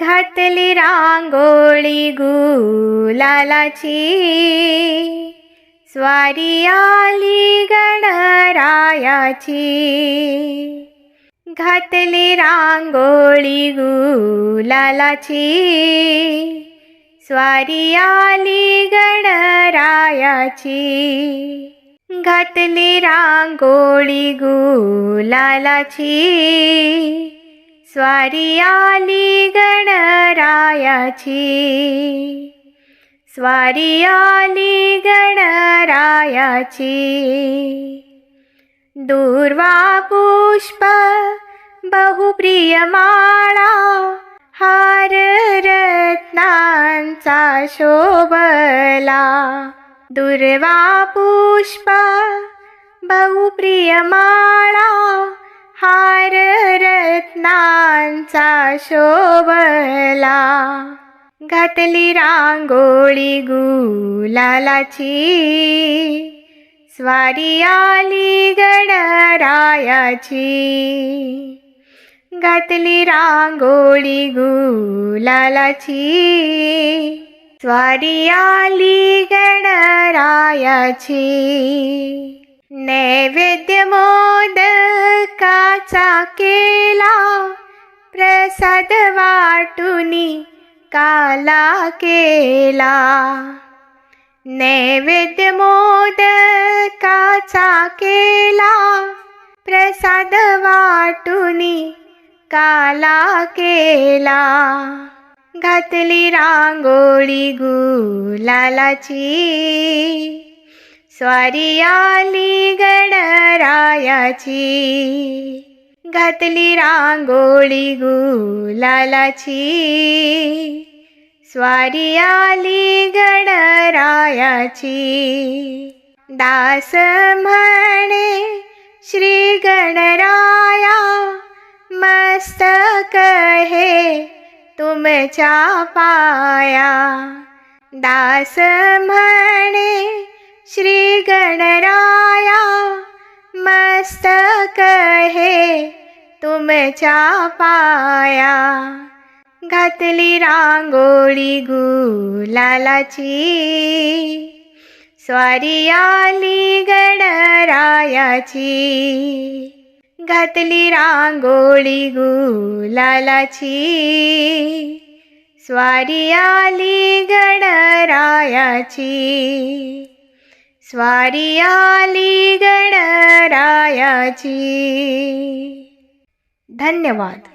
घातली रांगोळी गुलालाची. स्वारी आली गणरायाची. घातली रांगोळी गुलालाची. स्वारी आली गणरायाची. घातली रांगोळी गुलालाची. स्वारी आली गणरायाची. स्वारी आली गणरायाची. दूर्वा पुष्प बहुप्रिय माळा हार रत्नांचा शोभला. दुर्वा पुष्प बहुप्रिय माळा हार फुलांचा शोभला. घातली रांगोळी गुलालाची. स्वारी आली गणरायाची. घातली रांगोळी गुलालाची. स्वारी आली गणरायाची. नैवेद्य मोदकाचा केला. प्रसाद वाटुनी काला केला. नैवेद्य मोदकाचा केला. प्रसाद वाटुनी काला केला. घातली रांगोळी गुलालाची. स्वारी आली गणरायाची. घातली रांगोळी गुलालाची स्वारी आली गणरायाची दास म्हणे श्री गणराया मस्तक हे तुमच्या पाया दास म्हणे श्री गणराया मस्तक हे तुमच्या पाया. घातली रांगोळी गुलालाची. स्वारी आली गणरायाची. घातली रांगोळी गुलालाची. स्वारी आली गणरायाची. स्वारी आली गणरायाची. धन्यवाद.